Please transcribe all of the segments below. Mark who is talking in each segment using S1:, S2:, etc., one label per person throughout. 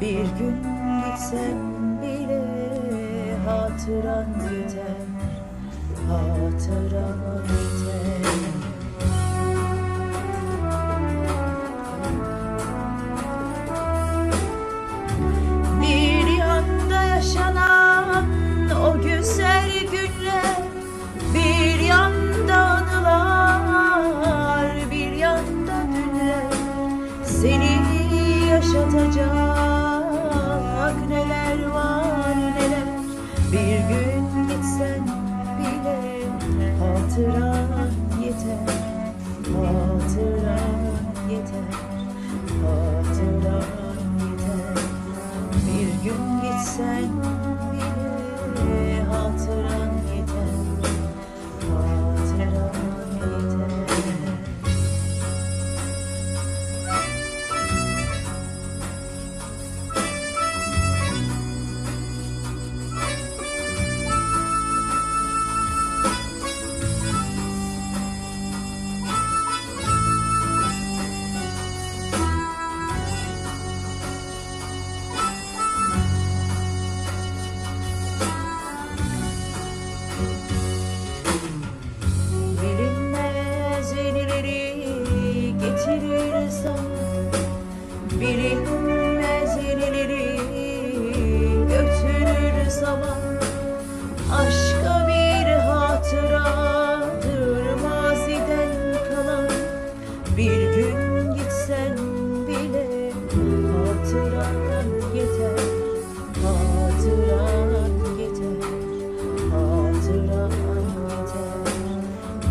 S1: Bir gün gitsen bile hatıran yeter Hatıran yeter Bir yanda yaşanan o güzel günler Bir yanda anılar Bir yanda dünler Seni yaşatacak neler var neler. Bir gün gitsen bile hatıran yeter. Hatıran yeter. Hatıran yeter. Bir gün gitsen bile hatıran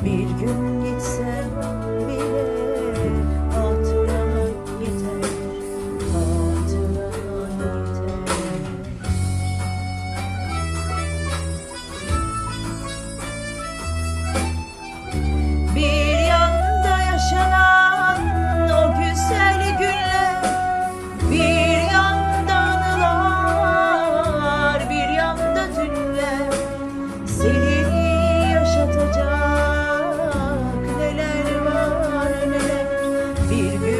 S1: bir gün gitsen bir gün